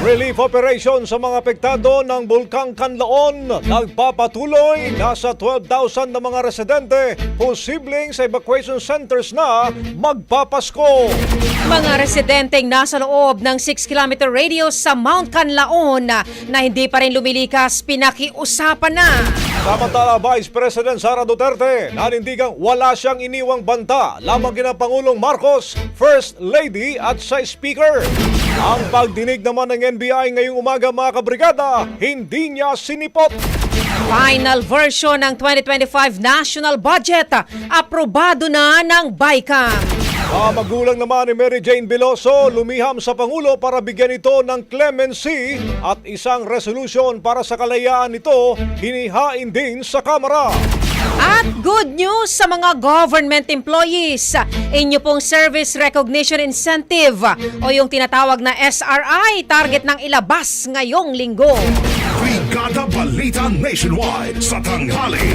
Relief operation sa mga apektado ng Bulkang Kanlaon nagpapatuloy. Nasa 12,000 na mga residente posibleng sa evacuation centers na magpapasko. Mga residenteng nasa loob ng 6-kilometer radius sa Mount Canlaon na, na hindi pa rin lumilikas, pinakiusapan na. Samantala, Vice President Sara Duterte nanindigang wala siyang iniwang banta lamang kina Pangulong Marcos, First Lady at sa Speaker. Ang pagdinig naman ng NBI ngayong umaga mga kabrigada, hindi niya sinipot. Final version ng 2025 national budget, aprobado na ng BICAM. Mga magulang naman ni Mary Jane Veloso lumiham sa Pangulo para bigyan ito ng clemency at isang resolution para sa kalayaan nito hinihain din sa Kamara. At good news sa mga government employees. Inyo pong Service Recognition Incentive o yung tinatawag na SRI target ng ilabas ngayong linggo. Brigada Balita Nationwide sa tanghali.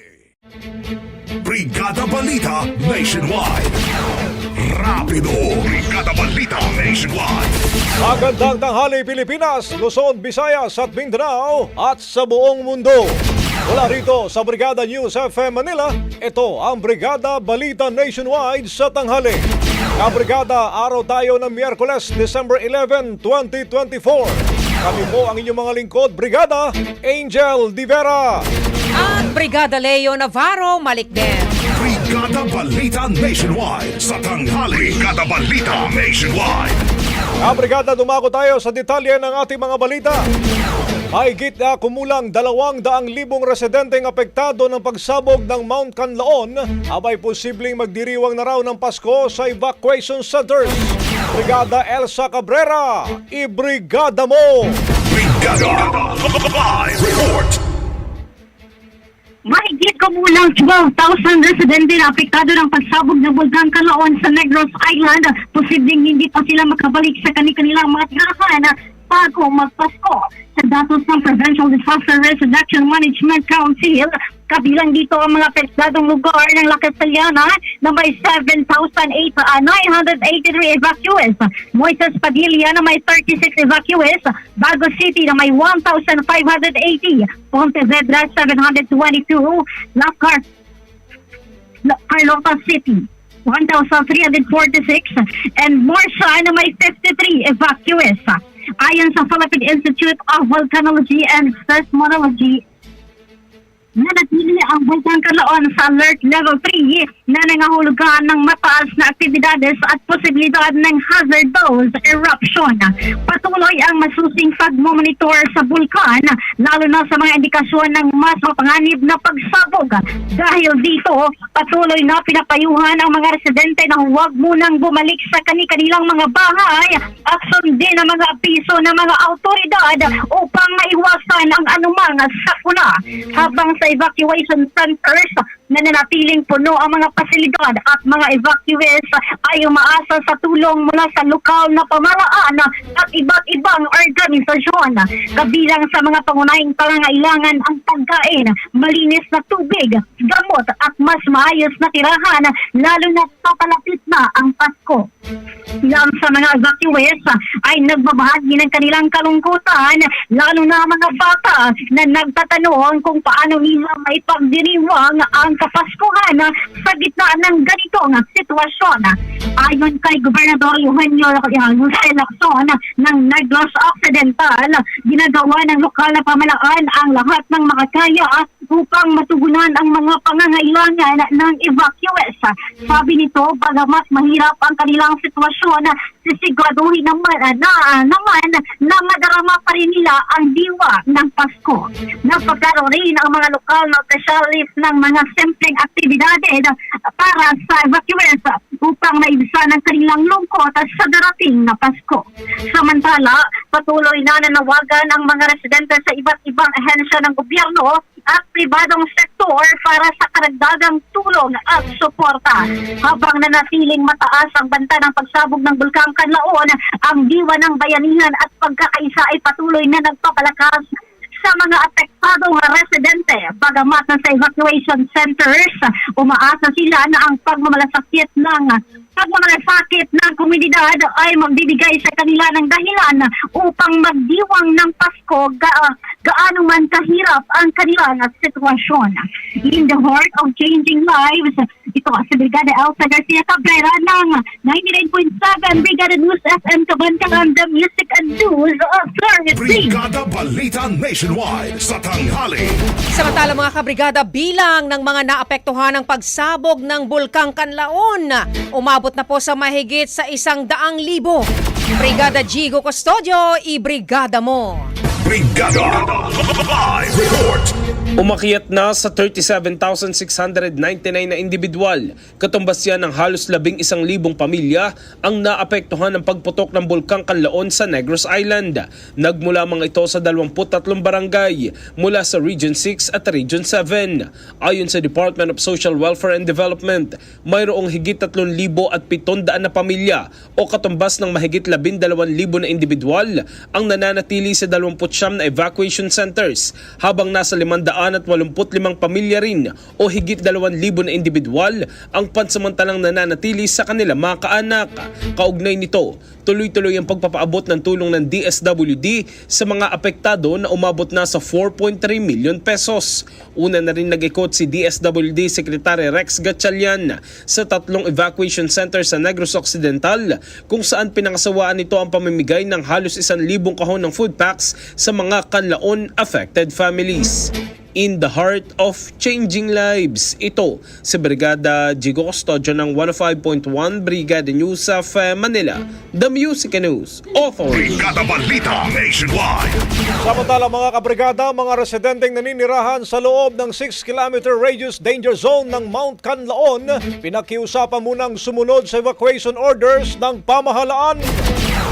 Brigada Balita Nationwide. Rapido. Brigada Balita Nationwide. Magandang tanghali Pilipinas, Luzon, Visayas at Mindanao at sa buong mundo. Mula rito sa Brigada News FM Manila, ito ang Brigada Balita Nationwide sa tanghali. Kabrigada, araw tayo ng Miyerkules, December 11, 2024. Kami po ang inyong mga lingkod, Brigada Angel Divera. At Brigada Leo Navarro Malikden. Brigada Balita Nationwide sa tanghali. Brigada Balita Nationwide. Kabrigada, dumako tayo sa detalye ng ating mga balita. Mahigit na kumulang dalawang daang libong residenteng apektado ng pagsabog ng Mount Canlaon abay posibleng magdiriwang na raw ng Pasko sa evacuation centers. Brigada Elsa Cabrera, ibrigada mo! Brigada Live Report. Mahigit kumulang 12,000 residente na apektado ng pagsabog ng Bulkan Kalaon sa Negros Island. Posibleng hindi pa sila makabalik sa kanilang mga tirahan bago magpasko. Sa datos ng Provincial Disaster Risk Reduction Management Council, kabilang dito ang mga apektadong lugar ng La Castellana na may 7,983 evacuees. Moises Padilla na may 36 evacuees. Bago City na may 1,580. Ponte Vedra 722. Lacart Carlota City 1,346 and Morsha na may 53 evacuees. Ayon sa Philippine Institute of Volcanology and Seismology, nanatili ang Bulkan Kalaon sa alert level 3 na nangahulugan ng mataas na aktibidades at posibilidad ng hazardous eruption. Patuloy ang masusing pagmomonitor sa bulkan lalo na sa mga indikasyon ng mas mapanganib na pagsabog. Dahil dito, patuloy na pinapayuhan ang mga residente na huwag munang bumalik sa kani-kanilang mga bahay at sundin ang mga apiso ng mga autoridad upang maiwasan ang anumang sakuna. Habang sa evacuation centers, nananatiling puno ang mga pasilidad at mga evacuees ay umaasa sa tulong mula sa lokal na pamalaan at iba't ibang organisasyon. Kabilang sa mga pangunahing pangangailangan ang pagkain, malinis na tubig, gamot at mas maayos na tirahan lalo na papalapit na ang Pasko. Ilan sa mga evacuees ay nagbabahagi ng kanilang kalungkutan lalo na mga bata na nagtatanong kung paano nila maipagdiriwang ang kapaskuhan sa gitna ng ganitong sitwasyon. Ayon kay Gobernador Eugenio Jose Lacson ng Negros Occidental, ginagawa ng lokal na pamalaan ang lahat ng makakaya upang matugunan ang mga pangangailangan ng evacuees. Sabi nito, bagamat mahirap ang kanilang sitwasyon, sisiguraduhin naman na naman na madarama pa rin nila ang diwa ng Pasko. Napagkaro rin ang mga lokal na specialist ng mga simpleng aktibidades para sa evacuees upang maibsan ang kanilang lungkot sa darating na Pasko. Samantala, patuloy na nanawagan ang mga residente sa iba't ibang ahensya ng gobyerno at pribadong sektor para sa karagdagang tulong at suporta. Habang nanatiling mataas ang banta ng pagsabog ng Bulkang Kanlaon, ang diwa ng bayanihan at pagkakaisa ay patuloy na nagpapalakas sa mga apektadong residente. Bagamat na sa evacuation centers, umaasa sila na ang pagmamalasakit ng pagmamalasakit ng komunidad ay magbibigay sa kanila ng dahilan upang magdiwang ng Pasko ga gaano man kahirap ang kanilang sitwasyon. In the heart of changing lives, ito si Brigada Elsa Garcia Cabrera ng 99.7 Brigada News FM Kabantagan, the Music and News Authority. Brigada Balita Nationwide sa tanghali. Samantala mga kabrigada, bilang ng mga naapektuhan ng pagsabog ng Bulkang Kanlaon, umabot na po sa mahigit sa isang daang libo. Brigada Gigo Custodio, ibrigada mo. Brigada Live Report. Umakyat na sa 37,699 na individual. Katumbas yan ng halos labing isang libong pamilya ang naapektuhan ng pagputok ng Bulkang Kanlaon sa Negros Island. Nagmula mga ito sa 23 barangay mula sa Region 6 at Region 7. Ayon sa Department of Social Welfare and Development, mayroong higit 3,000 at 700 na pamilya o katumbas ng mahigit 12,000 na individual ang nananatili sa 29 na evacuation centers habang nasa 500 at 85 pamilya rin o higit 2,000 na individual ang pansamantalang nananatili sa kanilang mga kaanak. Kaugnay nito, tuloy-tuloy ang pagpapaabot ng tulong ng DSWD sa mga apektado na umabot na sa 4.3 million pesos. Una na rin nag-ikot si DSWD Secretary Rex Gatchalian sa tatlong evacuation center sa Negros Occidental kung saan pinangasawaan nito ang pamimigay ng halos 1,000 kahon ng food packs sa mga kanlaon affected families. in the heart of changing lives. Ito si Brigada Jigo Custodio ng 105.1 Brigada News of Manila, The Music News Authority. Brigada Balita Nationwide. Samantala mga kabrigada, mga residenteng naninirahan sa loob ng 6-kilometer radius danger zone ng Mount Canlaon, pinakiusapan munang sumunod sa evacuation orders ng pamahalaan.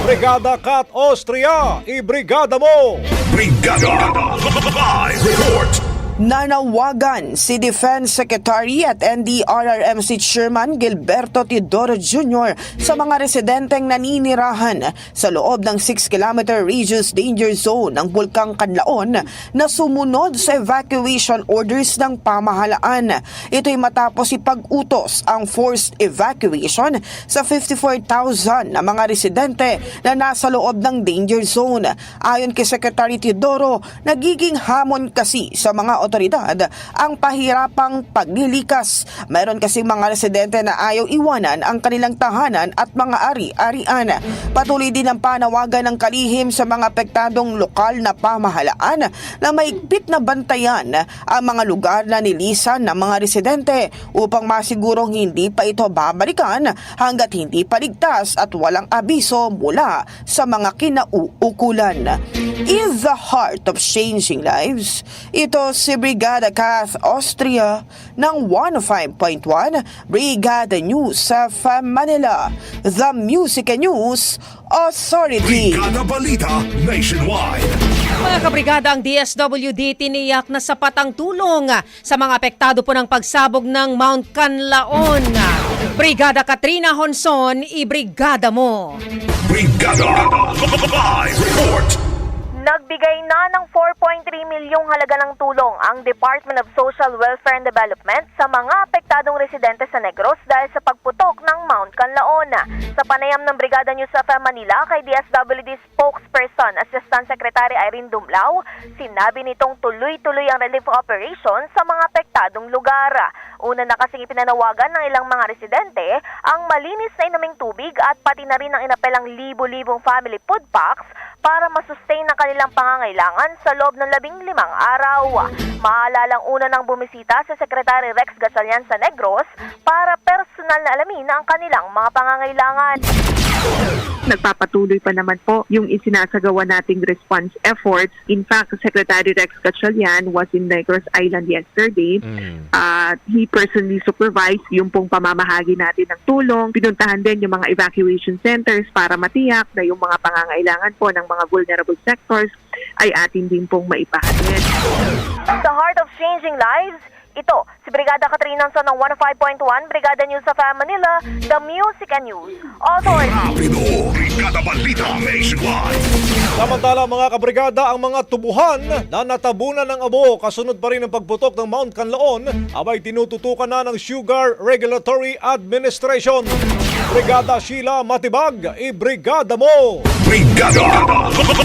Brigada Kat Austria, ibrigada mo! Brigada Live Report. Nanawagan si Defense Secretary at NDRRMC Chairman Gilberto Teodoro Jr. sa mga residenteng naninirahan sa loob ng 6-kilometer radius danger zone ng Bulkang Kanlaon na sumunod sa evacuation orders ng pamahalaan. Ito'y matapos ipag-utos ang forced evacuation sa 54,000 na mga residente na nasa loob ng danger zone. Ayon kay Secretary Teodoro, nagiging hamon kasi sa mga otoridad ang pahirapang paglilikas. Meron kasi mga residente na ayaw iwanan ang kanilang tahanan at mga ari-arian. Patuloy din ang panawagan ng kalihim sa mga apektadong lokal na pamahalaan na maigpit na bantayan ang mga lugar na nilisan ng mga residente upang masigurong hindi pa ito babalikan hanggat hindi paligtas at walang abiso mula sa mga kinauukulan. In the heart of changing lives, ito si Brigada Kath Austria ng 105.1 Brigada News sa Manila, The Music and News Authority. Brigada Balita Nationwide. Mga kabrigada, ang DSWD tiniyak na sapat ang tulong sa mga apektado po ng pagsabog ng Mount Canlaon. Brigada Katrina Honson, ibrigada mo! Brigada Live Report. Nagbigay na ng 4.3 milyong halaga ng tulong ang Department of Social Welfare and Development sa mga apektadong residente sa Negros dahil sa pagputok ng Mount Canlaon. Sa panayam ng Brigada News of Manila kay DSWD spokesperson Assistant Secretary Irene Dumlao, sinabi nitong tuloy-tuloy ang relief operation sa mga apektadong lugar. Una na kasing ipinanawagan ng ilang mga residente ang malinis na inuming tubig at pati na rin ang inapelang libo-libong family food packs para masustain ang kanilang pangangailangan sa loob ng labing limang araw. Maalalang una nang bumisita sa Secretary Rex Gatchalian sa Negros para personal na alamin ang kanilang mga pangangailangan. Nagpapatuloy pa naman po yung isinasagawa nating response efforts. In fact, Secretary Rex Gatchalian was in Negros Island yesterday. At he personally supervised yung pong pamamahagi natin ng tulong. Pinuntahan din yung mga evacuation centers para matiyak na yung mga pangangailangan po ng mga vulnerable sectors ay atin din pong maipahatid. Sa Heart of Changing Lives, ito, si Brigada Katrina Son ng 105.1, Brigada News sa Manila, The Music and News Authority. Rapido. Brigada Balita Nationwide. Samantala mga kabrigada, ang mga tubuhan na natabunan ng abo kasunod pa rin ng pagputok ng Mount Canlaon abay tinututukan na ng Sugar Regulatory Administration. Brigada Sheila Matibag, ibrigada mo! Brigada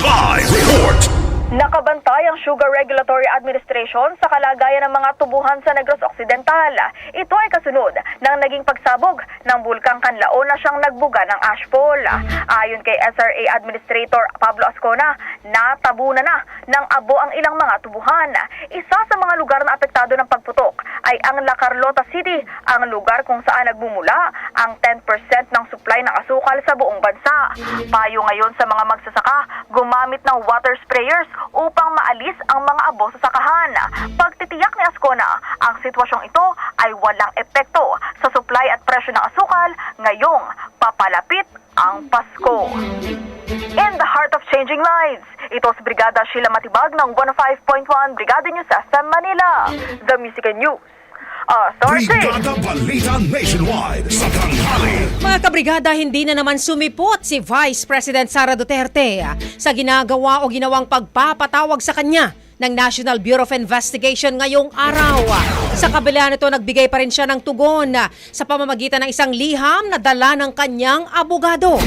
Live Report. Nakabantay ang Sugar Regulatory Administration sa kalagayan ng mga tubuhan sa Negros Occidental. Ito ay kasunod ng naging pagsabog ng Bulkang Kanlaon na siyang nagbuga ng ashfall. Ayon kay SRA Administrator Pablo Ascona, natabunan na ng abo ang ilang mga tubuhan. Isa sa mga lugar na apektado ng pagputok ay ang La Carlota City, ang lugar kung saan nagmumula ang 10% ng supply ng asukal sa buong bansa. Payo ngayon sa mga magsasaka, gumamit ng water sprayers upang maalis ang mga abo sa sakahan. Pagtitiyak ni Ascona, ang sitwasyong ito ay walang epekto sa supply at presyo ng asukal ngayong papalapit ang Pasko. In the heart of changing lives, ito si Brigada Sheila Matibag ng 105.1 Brigada News FM Manila, The Music and News. Authority. Brigada Balita Nationwide. Sa tanghali. Mga kabrigada, hindi na naman sumipot si Vice President Sara Duterte sa ginagawa o ginawang pagpapatawag sa kanya ng National Bureau of Investigation ngayong araw. Sa kabila nito, nagbigay pa rin siya ng tugon sa pamamagitan ng isang liham na dala ng kanyang abogado.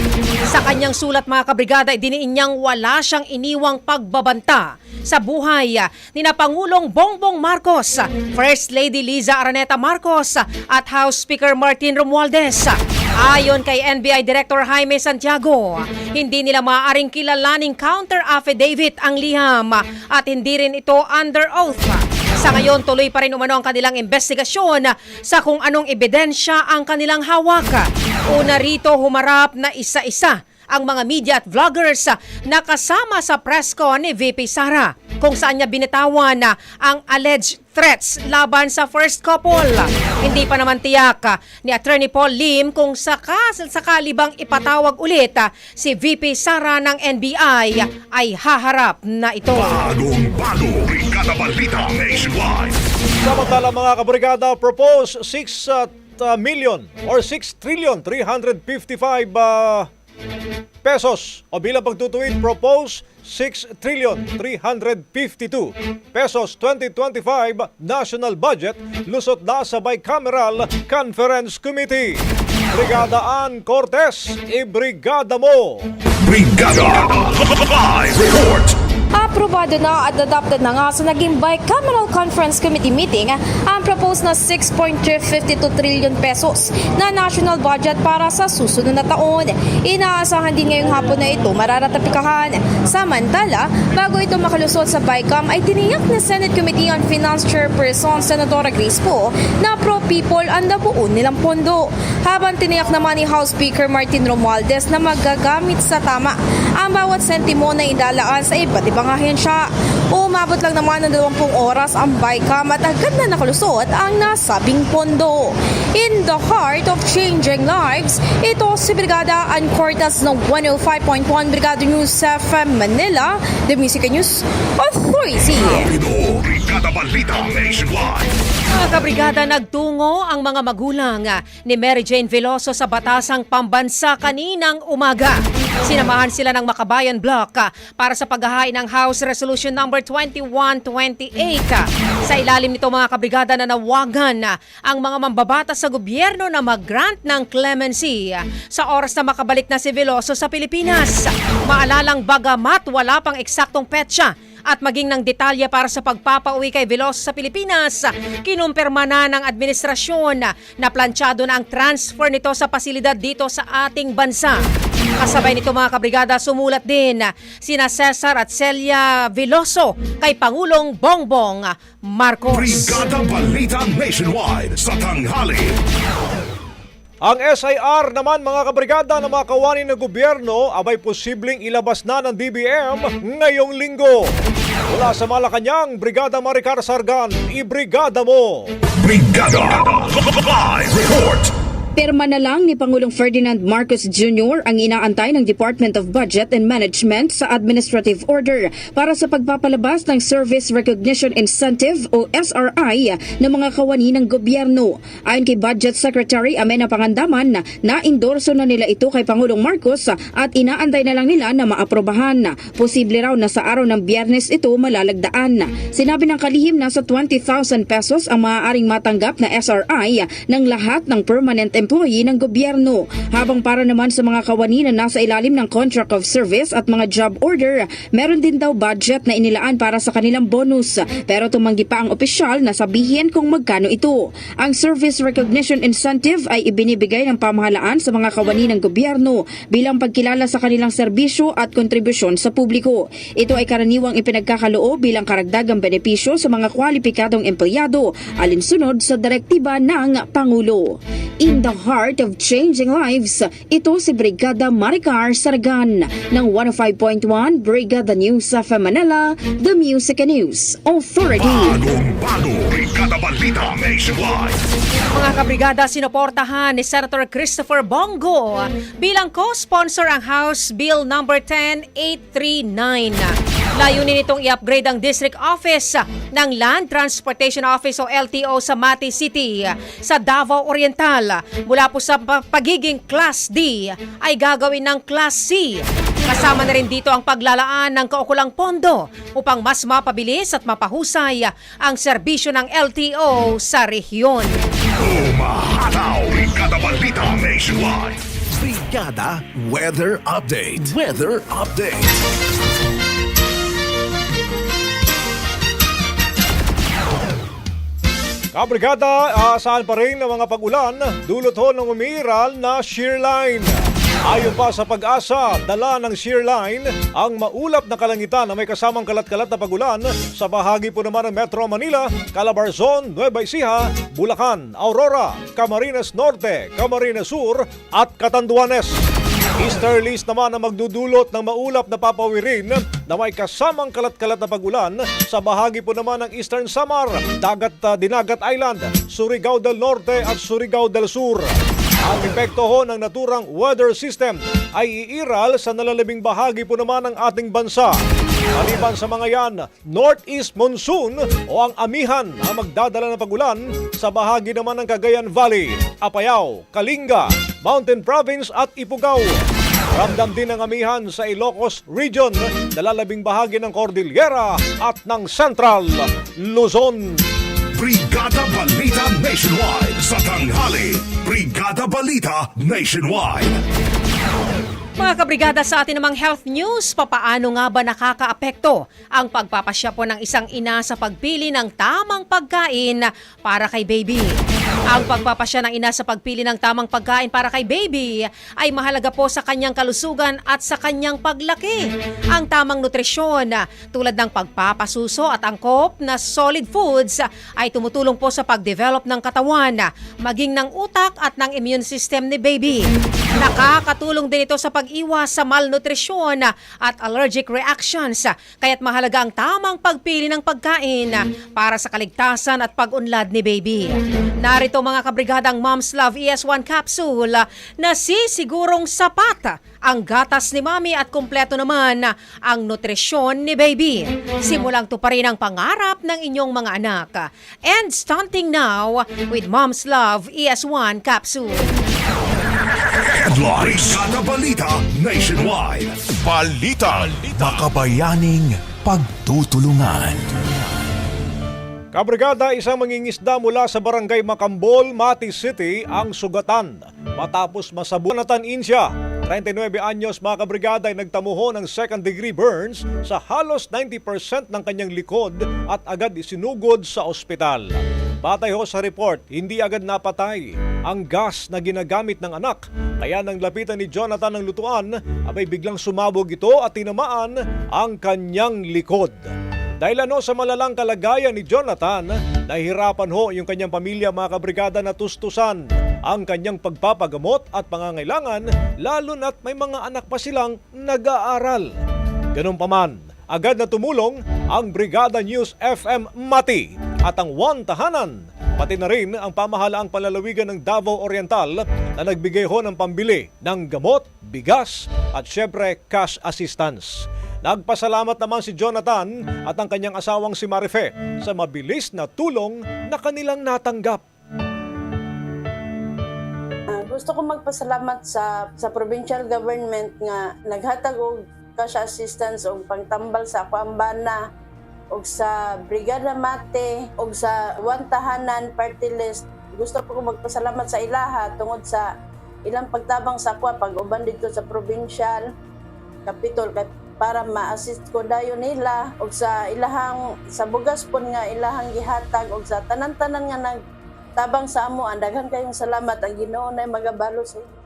Sa kanyang sulat mga kabrigada, idiniin niyang wala siyang iniwang pagbabanta sa buhay ni na Pangulong Bongbong Marcos, First Lady Liza Araneta Marcos at House Speaker Martin Romualdez. Ayon kay NBI Director Jaime Santiago, hindi nila maaaring kilalaning counter affidavit ang liham at hindi rin ito under oath. Sa ngayon, tuloy pa rin umano ang kanilang investigasyon sa kung anong ebidensya ang kanilang hawak. Una rito, humarap na isa-isa ang mga media at vloggers na kasama sa press con ni VP Sara kung saan niya binitawan na ang alleged threats laban sa first couple. Hindi pa naman tiyak ah, ni Attorney Paul Lim kung saka, sakali bang ipatawag ulit ah, si VP Sara ng NBI ay haharap na ito. Bagong bago, Brigada Balita Nationwide. Samantala mga kabrigada, propose 6 uh, t- million or 6 trillion 355 uh, pesos o bilang pagtutuwid propose 6 trillion 352 pesos 2025 national budget lusot na sa bicameral conference committee. Brigada Ann Cortez, ibrigada mo! Brigada Live Report. Aprobado na at adopted na nga sa naging bicameral conference committee meeting ang proposed na 6.52 trillion pesos na national budget para sa susunod na taon. Inaasahan din ngayong hapon na ito mararatapikahan. Samantala, bago ito makalusot sa BICAM ay tiniyak ni Senate Committee on Finance Chairperson Senadora Grace Poe na pro-people ang nabuo nilang pondo. Habang tiniyak naman ni House Speaker Martin Romualdez na magagamit sa tama ang bawat sentimo na indalaan sa iba't ibang ahensya. Umabot lang naman ng 20 oras ang BICAM at agad na nakalusot ang nasabing pondo. In the heart of changing lives, ito si Brigada Ann Cortez ng 105.1 Brigada News FM Manila, The Music News Authority. Brigada Balita Nationwide. Mga kabrigada, nagtungo ang mga magulang ah, ni Mary Jane Veloso sa Batasang Pambansa kaninang umaga. Sinamahan sila ng Makabayan Block ah, para sa paghahain ng House Resolution number 2128. ah. Sa ilalim nito mga kabrigada na nawagan ang mga mambabata sa gobyerno na mag-grant ng clemency sa oras na makabalik na si Veloso sa Pilipinas. Maalalang bagamat wala pang eksaktong petsa at maging ng detalye para sa pagpapauwi kay Veloso sa Pilipinas. Kinumpirma na ng administrasyon na planchado na ang transfer nito sa pasilidad dito sa ating bansa. Kasabay nito mga kabrigada, sumulat din sina Cesar at Celia Veloso kay Pangulong Bongbong Marcos. Brigada Balita Nationwide sa tanghali. Ang SIR naman mga kabrigada na mga kawani ng gobyerno abay posibleng ilabas na ng DBM ngayong linggo. Mula sa Malacanang, Brigada Maricar Sargan, ibrigada mo! Brigada Live Report. Pirma na lang ni Pangulong Ferdinand Marcos Jr. ang inaantay ng Department of Budget and Management sa Administrative Order para sa pagpapalabas ng Service Recognition Incentive o SRI ng mga kawani ng gobyerno. Ayon kay Budget Secretary Amena Pangandaman, na-endorso na nila ito kay Pangulong Marcos at inaantay na lang nila na maaprobahan. Posible raw na sa araw ng biyernes ito malalagdaan. Sinabi ng kalihim na sa 20,000 pesos ang maaaring matanggap na SRI ng lahat ng permanent employee ng gobyerno. Habang para naman sa mga kawani na nasa ilalim ng contract of service at mga job order, meron din daw budget na inilaan para sa kanilang bonus. Pero tumanggi pa ang opisyal na sabihin kung magkano ito. Ang Service Recognition Incentive ay ibinibigay ng pamahalaan sa mga kawani ng gobyerno bilang pagkilala sa kanilang serbisyo at kontribusyon sa publiko. Ito ay karaniwang ipinagkakaloob bilang karagdagang benepisyo sa mga kwalipikadong empleyado alinsunod sa direktiba ng Pangulo. In the heart of changing lives, ito si Brigada Maricar Sargan ng 105.1 Brigada News sa Manila, The Music and News Authority. Bagong bago, Brigada Balita Nationwide. Mga kabrigada, sinuportahan ni Senator Christopher Bongo bilang co-sponsor ang House Bill number 10839. Layunin nitong i-upgrade ang district office ng Land Transportation Office o LTO sa Mati City sa Davao Oriental. Mula po sa pa- pagiging Class D ay gagawin ng Class C. Kasama na rin dito ang paglalaan ng kaukulang pondo upang mas mapabilis at mapahusay ang serbisyo ng LTO sa rehiyon. Umahataw, Brigada Balita Nationwide. Brigada Weather Update. Weather Update. Kabrigada, aasahan pa rin ng mga pag-ulan dulot ho ng umiiral na shear line. Ayon pa sa pag-asa, dala ng shear line ang maulap na kalangitan na may kasamang kalat-kalat na pagulan sa bahagi po naman ng Metro Manila, Calabarzon, Nueva Ecija, Bulacan, Aurora, Camarines Norte, Camarines Sur at Catanduanes. Easterlies naman ang magdudulot ng maulap na papawirin na may kasamang kalat-kalat na pagulan sa bahagi po naman ng Eastern Samar, Dagat uh, Dinagat Island, Surigao del Norte at Surigao del Sur. Ang epekto ho ng naturang weather system ay iiral sa nalalabing bahagi po naman ng ating bansa. Maliban sa mga yan, Northeast Monsoon o ang amihan ang magdadala ng pagulan sa bahagi naman ng Cagayan Valley, Apayao, Kalinga, Mountain Province at Ifugao. Ramdam din ang amihan sa Ilocos Region, nalalabing bahagi ng Cordillera at ng Central Luzon. Brigada Balita Nationwide sa tanghali. Brigada Balita Nationwide. Mga kabrigada sa atin namang health news, papaano nga ba nakakaapekto ang pagpapasya po ng isang ina sa pagpili ng tamang pagkain para kay baby? Ang pagpapasya ng ina sa pagpili ng tamang pagkain para kay baby ay mahalaga po sa kanyang kalusugan at sa kanyang paglaki. Ang tamang nutrisyon tulad ng pagpapasuso at angkop na solid foods ay tumutulong po sa pagdevelop ng katawan, maging ng utak at ng immune system ni baby. Nakakatulong din ito sa pag-iwas sa malnutrisyon at allergic reactions. Kaya't mahalaga ang tamang pagpili ng pagkain para sa kaligtasan at pag-unlad ni baby. Narito mga kabrigadang Mom's Love ES1 capsule na sisigurong sapat ang gatas ni mami at kumpleto naman ang nutrisyon ni baby. Simulang tuparin ang pangarap ng inyong mga anak. And stunting now with Mom's Love ES1 capsule. Headlines. Balita Nationwide. Balita. Makabayaning pagtutulungan. Kabrigada, isang mangingisda mula sa barangay Macambol, Mati City ang sugatan matapos masabunatin siya. 39 anyos mga kabrigada ay nagtamuho ng second degree burns sa halos 90% ng kanyang likod at agad isinugod sa ospital. Batay ho sa report, hindi agad napatay ang gas na ginagamit ng anak. Kaya nang lapitan ni Jonathan ng lutuan, abay biglang sumabog ito at tinamaan ang kanyang likod. Dahil ano sa malalang kalagayan ni Jonathan, nahihirapan ho yung kanyang pamilya mga kabrigada na tustusan ang kanyang pagpapagamot at pangangailangan lalo na't may mga anak pa silang nag-aaral. Ganun pa man, agad na tumulong ang Brigada News FM Mati at ang One Tahanan, pati na rin ang pamahalaang palalawigan ng Davao Oriental na nagbigay ho ng pambili ng gamot, bigas at syempre cash assistance. Nagpasalamat naman si Jonathan at ang kanyang asawang si Marife sa mabilis na tulong na kanilang natanggap. Ah, gusto ko magpasalamat sa sa provincial government nga naghatag og cash assistance og pangtambal sa Kwambana og sa Brigada Mate og sa One Tahanan Party List. Gusto ko magpasalamat sa ilaha tungod sa ilang pagtabang sa kwa pag uban dito sa provincial capitol kay para ma-assist ko dayon nila og sa ilahang sa bugas pon nga ilahang gihatag og sa tanan-tanan nga nag tabang sa amo andagan kayong salamat ang Ginoo na magabalo sa inyo.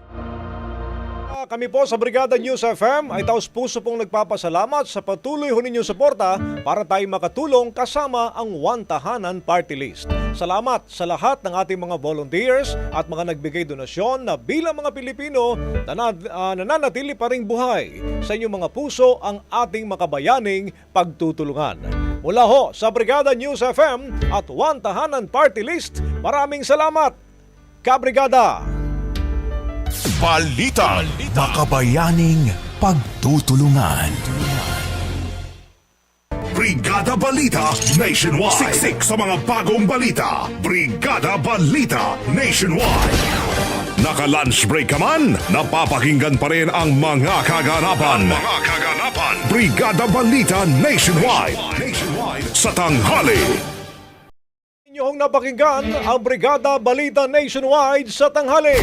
Kami po sa Brigada News FM ay taos puso pong nagpapasalamat sa patuloy ho ninyong suporta para tayo makatulong kasama ang One Tahanan Party List. Salamat sa lahat ng ating mga volunteers at mga nagbigay donasyon na bilang mga Pilipino na ah, nananatili pa ring buhay sa inyong mga puso ang ating makabayaning pagtutulungan. Mula ho sa Brigada News FM at One Tahanan Party List, maraming salamat! Kabrigada! Balita. Makabayaning pagtutulungan. Brigada Balita Nationwide. Siksik sa mga bagong balita. Brigada Balita Nationwide. Naka-lunch break ka man, napapakinggan pa rin ang mga kaganapan. mga kaganapan. Brigada Balita Nationwide. Nationwide. Sa tanghali. Inyong napakinggan ang Brigada Balita Nationwide sa tanghali.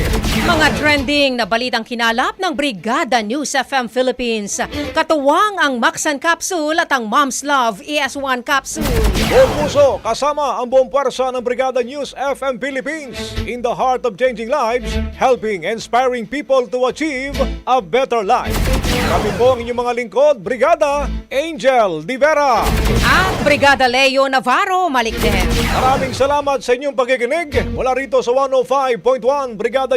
Mga trending na balitang kinalap ng Brigada News FM Philippines. Katuwang ang Maxan Capsule at ang Mom's Love ES1 Capsule. Buong puso, kasama ang buong pwersa ng Brigada News FM Philippines in the heart of changing lives, helping inspiring people to achieve a better life. Kami po ang inyong mga lingkod, Brigada Angel Divera. At Brigada Leo Navarro Malikden. Maraming salamat sa inyong pakikinig mula rito sa 105.1 Brigada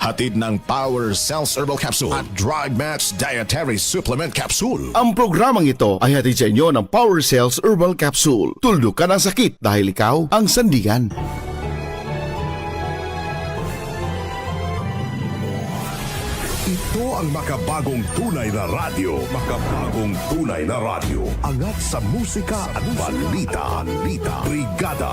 Hatid ng Power Cells Herbal Capsule at Drug Match Dietary Supplement Capsule. Ang programang ito ay hatid sa inyo ng Power Cells Herbal Capsule. Tuldok ka ng sakit dahil ikaw ang sandigan. Ito ang makabagong tunay na radyo. Makabagong tunay na radyo. Angat sa musika at balita. balita. Brigada